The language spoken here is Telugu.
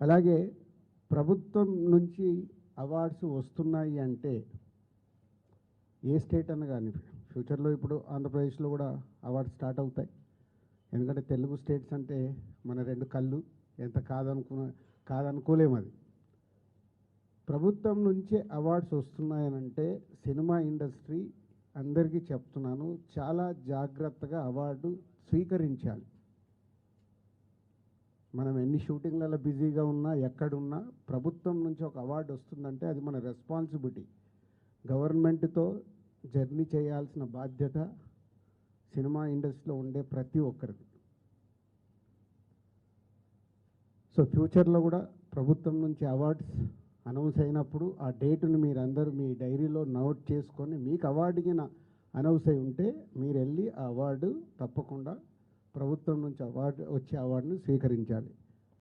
అలాగే ప్రభుత్వం నుంచి అవార్డ్స్ వస్తున్నాయి అంటే ఏ స్టేట్ అన్న కానీ ఫ్యూచర్లో ఇప్పుడు ఆంధ్రప్రదేశ్లో కూడా అవార్డ్స్ స్టార్ట్ అవుతాయి. ఎందుకంటే తెలుగు స్టేట్స్ అంటే మన రెండు కళ్ళు ఎంత కాదనుకున్న కాదనుకోలేము అది. ప్రభుత్వం నుంచే అవార్డ్స్ వస్తున్నాయనంటే సినిమా ఇండస్ట్రీ అందరికీ చెప్తున్నాను చాలా జాగ్రత్తగా అవార్డు స్వీకరించాలి. మనం ఎన్ని షూటింగ్లలో బిజీగా ఉన్నా ఎక్కడున్నా ప్రభుత్వం నుంచి ఒక అవార్డు వస్తుందంటే అది మన రెస్పాన్సిబిలిటీ. గవర్నమెంట్తో జర్నీ చేయాల్సిన బాధ్యత సినిమా ఇండస్ట్రీలో ఉండే ప్రతి ఒక్కరిది. సో ఫ్యూచర్లో కూడా ప్రభుత్వం నుంచి అవార్డ్స్ అనౌన్స్ అయినప్పుడు ఆ డేటుని మీరందరూ మీ డైరీలో నోట్ చేసుకొని మీకు అవార్డుకి అనౌన్స్ అయి ఉంటే మీరు వెళ్ళి ఆ అవార్డు తప్పకుండా ప్రభుత్వం నుంచి అవార్డు వచ్చే అవార్డును స్వీకరించాలి.